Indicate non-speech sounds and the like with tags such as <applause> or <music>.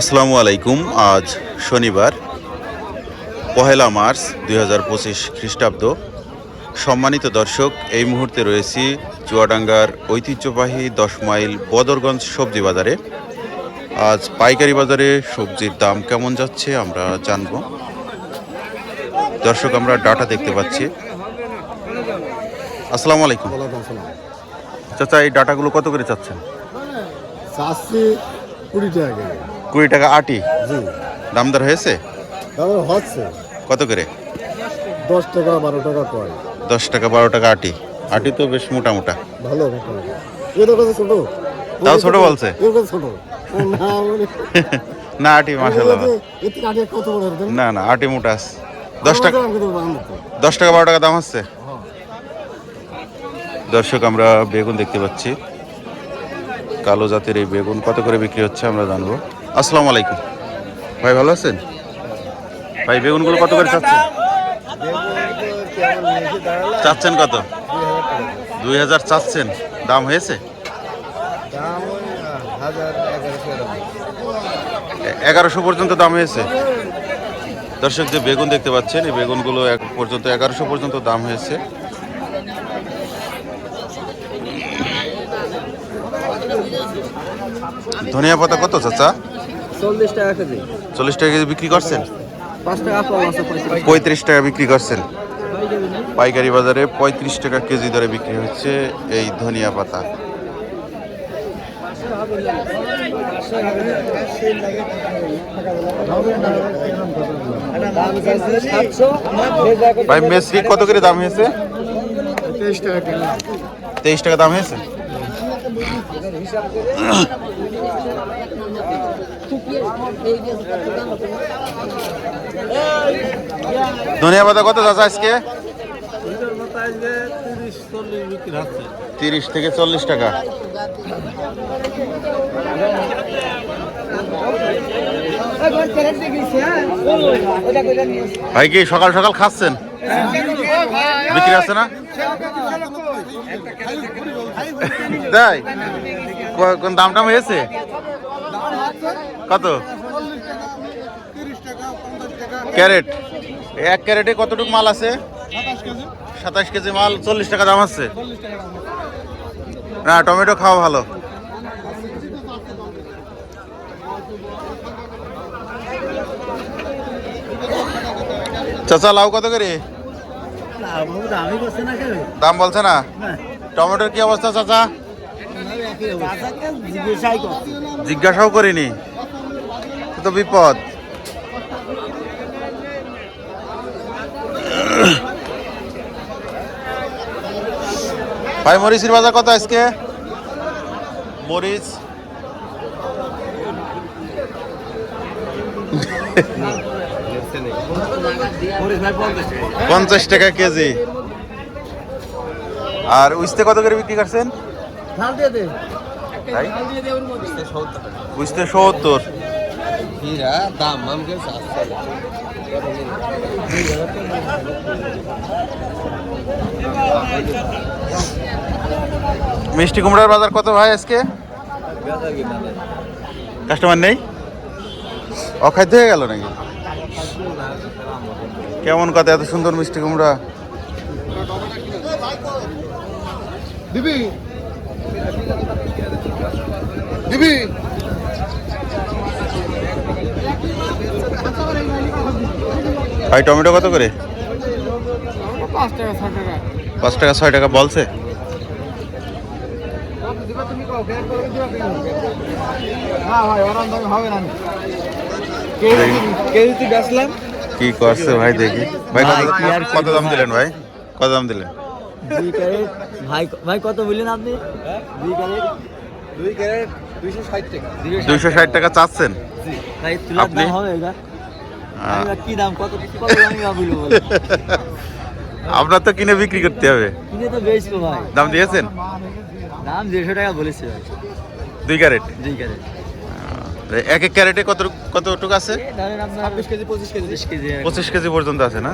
আসসালামু আলাইকুম। আজ শনিবার পহেলা মার্চ দুই হাজার পঁচিশ খ্রিস্টাব্দ। সম্মানিত দর্শক এই মুহূর্তে রয়েছি চুয়াডাঙ্গার ঐতিহ্যবাহী দশ মাইল বদরগঞ্জ সবজি বাজারে। আজ পাইকারি বাজারে সবজির দাম কেমন যাচ্ছে আমরা জানব। দর্শক আমরা ডাটা দেখতে পাচ্ছি। আসসালামু আলাইকুম। চাচা এই ডাটাগুলো কত করে চাচ্ছেন? চাষি কুড়ি টাকা কেজি। কুড়ি টাকা আটি? জি। দামদার হয়েছে? তারপর হচ্ছে। কত করে? দশ টাকা বারো টাকা কয়। দশ টাকা বারো টাকা আটি। আটি তো বেশ মোটা মোটা ভালো এদের কাছে ছোট। তাও ছোট বলছে? এর কাছে ছোট। <laughs> না আটি এর হতো না না আটি মোটা আছে। দশ টাকা দাম। দশ টাকা বারো টাকা দাম হচ্ছে। দর্শক আমরা বেগুন দেখতে পাচ্ছি। কালো জাতের এই বেগুন কত করে বিক্রি হচ্ছে আমরা জানব। আসসালামু আলাইকুম। ভাই, ভালো আছেন? ভাই, বেগুনগুলো কত করে চাচ্ছেন? চাচ্ছেন কত? দুই হাজার চাচ্ছেন। দাম হয়েছে? এগারোশো পর্যন্ত দাম হয়েছে। দর্শক, যে বেগুন দেখতে পাচ্ছেন, এই বেগুনগুলো এক পর্যন্ত এগারোশো পর্যন্ত দাম হয়েছে। ধনিয়া পাতা কত চাচা? চল্লিশ টাকা কেজি। চল্লিশ টাকা কেজি বিক্রি করছেন? পঁয়ত্রিশ টাকা। বিক্রি করছেন? পাইকারি বাজারে পঁয়ত্রিশ টাকা কেজি দরে বিক্রি হচ্ছে এই ধনিয়া পাতা। ভাই মেসরি কত করে দাম হয়েছে? তেইশ টাকা তেইশ টাকা দাম হয়েছে? ধনিয়া পাতা কত চাচা আজকে? তিরিশ থেকে চল্লিশ টাকা। ভাই কি সকাল সকাল খাচ্ছেন? বিক্রি আছে না? তাই কোন দাম টাম হয়েছে? কত? ক্যারেট। এক ক্যারেটে কতটুকু মাল আছে? সাতাশ কেজি মাল, চল্লিশ টাকা দাম আছে। না, টমেটো খাওয়া ভালো। চাচা, লাউ কত করে? দামি বলছে না? টমেটোর কি অবস্থা চাচা? জিজ্ঞাসাও করিনি। তো বিপদ। ভাই মরিচের বাজার কত আজকে? মরিচ? পঞ্চাশ টাকা কেজি। আর উইস্তে কত করে বিক্রি করছেন? উইস্তে সত্তর। মিষ্টি কুমড়ার বাজার কত ভাই আজকে? কাস্টমার নেই? অখাদ্য হয়ে গেল নাকি? কেমন কথা এত সুন্দর মিষ্টি কুমড়া? দিবি? দিবি? ভাই টমেটো কত করে? পাঁচ টাকা ছয় টাকা। বলছে? না ভাই ওরান হবে না। বেচলাম? কি করছে ভাই দেখি। ভাই কত- আর কত দাম দিলেন ভাই? কত দাম দিলেন? দুই ক্যারেট। ভাই ভাই কত বললেন আপনি? দুই ক্যারেট। দুই ক্যারেট দুইশো ষাট টাকা। দুইশো ষাট টাকা চাচ্ছেন? ভাই তুলার দাম হবে এটা। আহ, আমি কি দাম? কত কত দামি বলব আপনার তো কিনে বিক্রি করতে হবে। কিনে তো বেচবো ভাই। দাম দিয়েছেন? দাম দেড়শো টাকা বলেছে ভাই। দুই ক্যারেট? দুই ক্যারেট। এক এক ক্যারেটে কত কতটুকু আছে? পঁচিশ কেজি। কেজি পঁচিশ কেজি পর্যন্ত আছে না?